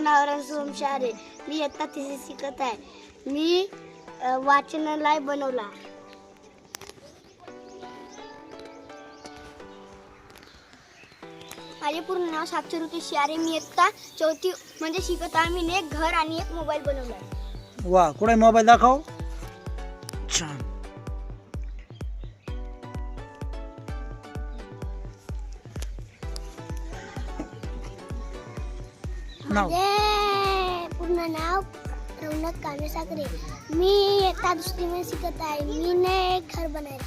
माझं नाव रणसोम मी इयत्ता तिसरी शिकत आहे. मी वाचनालय बनवला. माझे पूर्ण नाव साक्षरवती शियारे. मी इयत्ता चौथी म्हणजे शिकत आहे. मी एक घर आणि एक मोबाईल बनवला वा कुठे मोबाईल दाखव? छान. नाव माझे पूर्ण नाव रौनक कामे सागरे. मी इयत्ता दुसरीमध्ये शिकत आहे. मी ने एक घर बनायला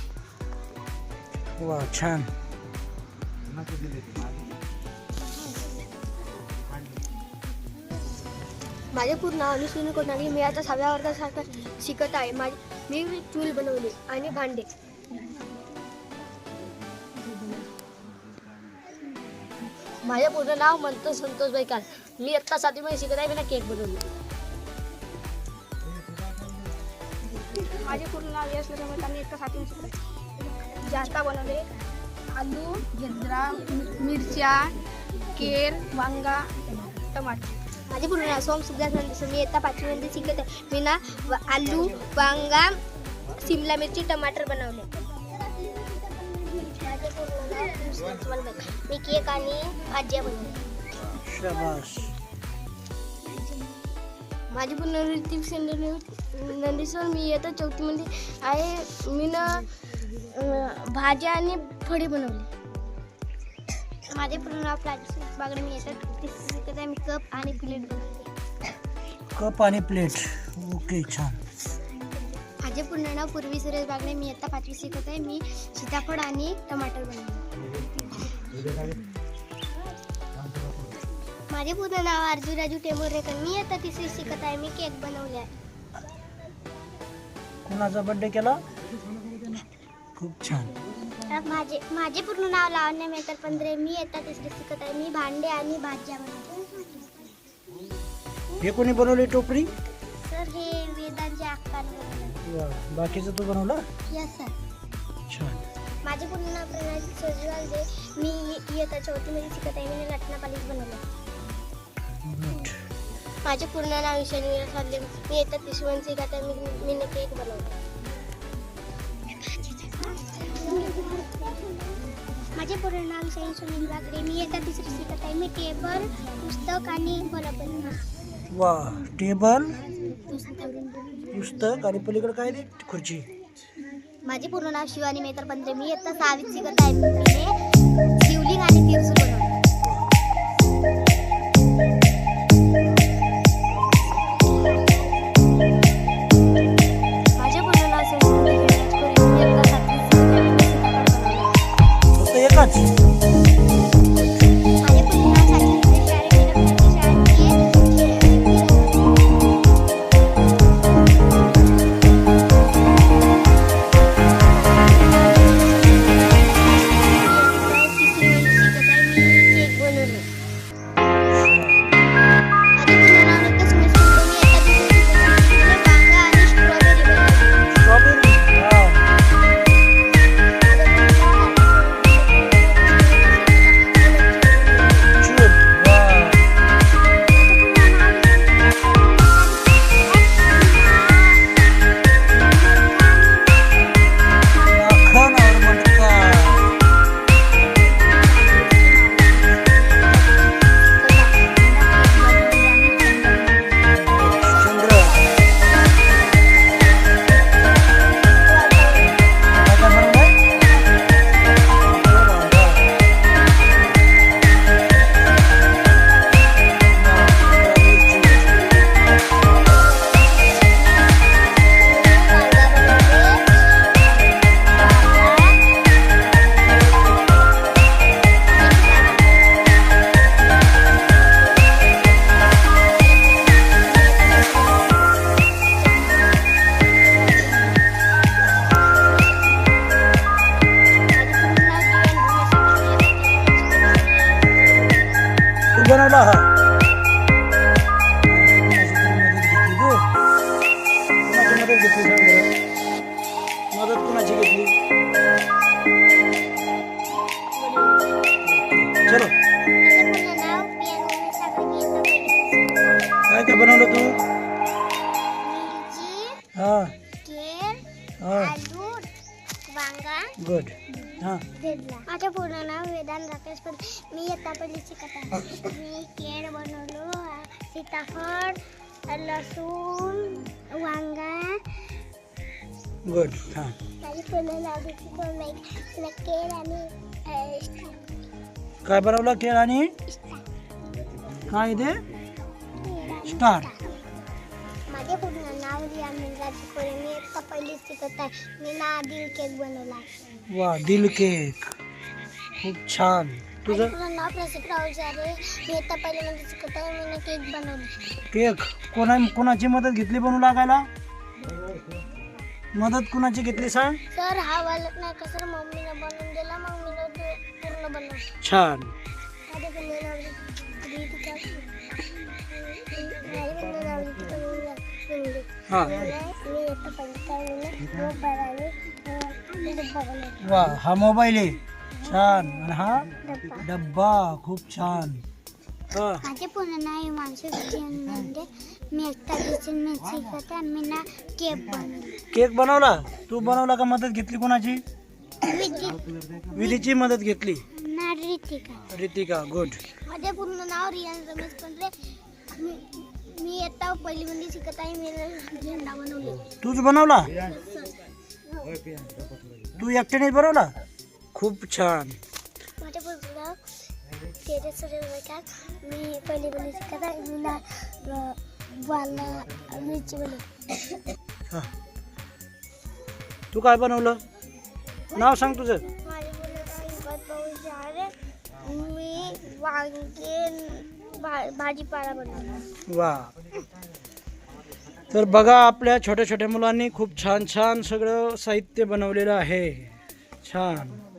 वा छान. माझे पूर्ण नाव अनुसून कोणाली मी आता सहाव्या वर्गासारखं शिकत आहे. माझी मी चूल बनवली आणि भांडे. माझे पूर्ण नाव म्हणतो संतोष बैकाल मी आत्ता सातवीमध्ये शिकत आहे मी ना केक बनवली माझे पूर्ण नाव यश सातवी शिकत आहे. जास्ता बनवले आलू घेद्रा मिरच्या केर वांगा टमाटर माझे पूर्ण नाव सोम सुद्धा मी येता पाचवीमध्ये शिकत आहे. मी ना आलू वांगा शिमला मिरची टमाटर बनवले. मी केक आणि भाज्या बनवली माझी पूर्ण नंदी सेंदर नंदेश्वर मी येतो चौथीमध्ये आहे मी ना भाज्या आणि फळे बनवली माझे पूर्ण नाव प्लास्टिक बागडे मी येतात तिसरी शिकत आहे मी कप आणि प्लेट. बनवले कप आणि प्लेट ओके छान. माझे पूर्ण नाव पूर्वी सुरेश बागडे मी आता पाचवी शिकत आहे. मी सीताफळ आणि टमाटर बनवले माझे पूर्ण नाव अर्जू राजू टेंभुर्णेकर मी आता तिसरी शिकत आहे. मी केक बनवले आहे. कोणाचा बर्थडे केला? खूप छान. माझे माझे पूर्ण नाव लावण्य मेहतर पंधरे. मी येता तिसरी शिकत आहे. मी भांडे आणि भाज्या बनवते. हे कोणी बनवली टोपरी? सर हे वेदांचे आकार बाकीचं तू बनवला? यस सर छान. माझे पूर्ण नाव प्रणाली सोजवाल दे मी इयत्ता चौथीमध्ये शिकत आहे. मी लटना पालिश बनवलं माझे पूर्ण नाव ईशानी साधले मी येतात तिसरी शिकत आहे मी मी केक बनवला माझे पूर्ण नाव ईशानी सुनील बागडे मी येतात तिसरी शिकत आहे. मी टेबल पुस्तक आणि बनवलं वा टेबल पुस्तक आणि पलीकडे काय खुर्ची. माझे पूर्ण नाव शिवानी मेहतर पंत्रे मी आता सहावीत शिकत आहे मी शिवलिंग आणि तीर्थ बनवलं हा माझं पूर्ण नाव वेदांत राकेश पण मी इयत्ता पहिली शिकत आहे. मी केळ बनवलो सीताफळ लसूण वांगा. गुड हा दोन माहीत तुला केळ आणि अं, काय बनवलं केळ आणि? काय ते? स्टार माझे पूर्ण नाव रिया मिनराजी कोळे मी इयत्ता पहिली शिकत आहे. मी ना केक बनवला वा दिल केक खूप छान. तुझं? केक कोणा कोणाची मदत घेतली बनवू लागायला? मदत कुणाची घेतली सांग? सर हा वालत नाही का सर? मम्मीने बनवून दिला. मग मी पूर्ण बनवलं. छान. हा. वा हा मोबाईल आहे. छान. आणि हा डब्बा खूप छान. हा. माझे पूर्ण नाव हिमांशू विजय मी एकटा दिसून मी शिकत आणि मी ना केक बनवला केक बनवला? तू बनवला का मदत घेतली कोणाची? विधीची मदत घेतली. ना रितिका. रितिका गुड माझे पूर्ण नाव रियान रमेश पंढरे मी मी आता पहिलीमध्ये शिकत आहे मी झेंडा बनवले. तूच बनवला? तू एकट्याने बनवला? खूप छान. माझे पूर्ण नाव तेजस सूर्यवंशी. मी पहिलीमध्ये शिकत आहे मी ना वाला मिरची बनवली हा. तू काय बनवलं? नाव सांग तुझं. माझे पूर्ण नाव हिंमत भाऊ शहारे मी वांगे भाजीपाला बनवला. वा. तर बघा आपल्या छोट्या छोट्या मुलांनी खूप छान छान सगळं साहित्य बनवलेलं आहे. छान.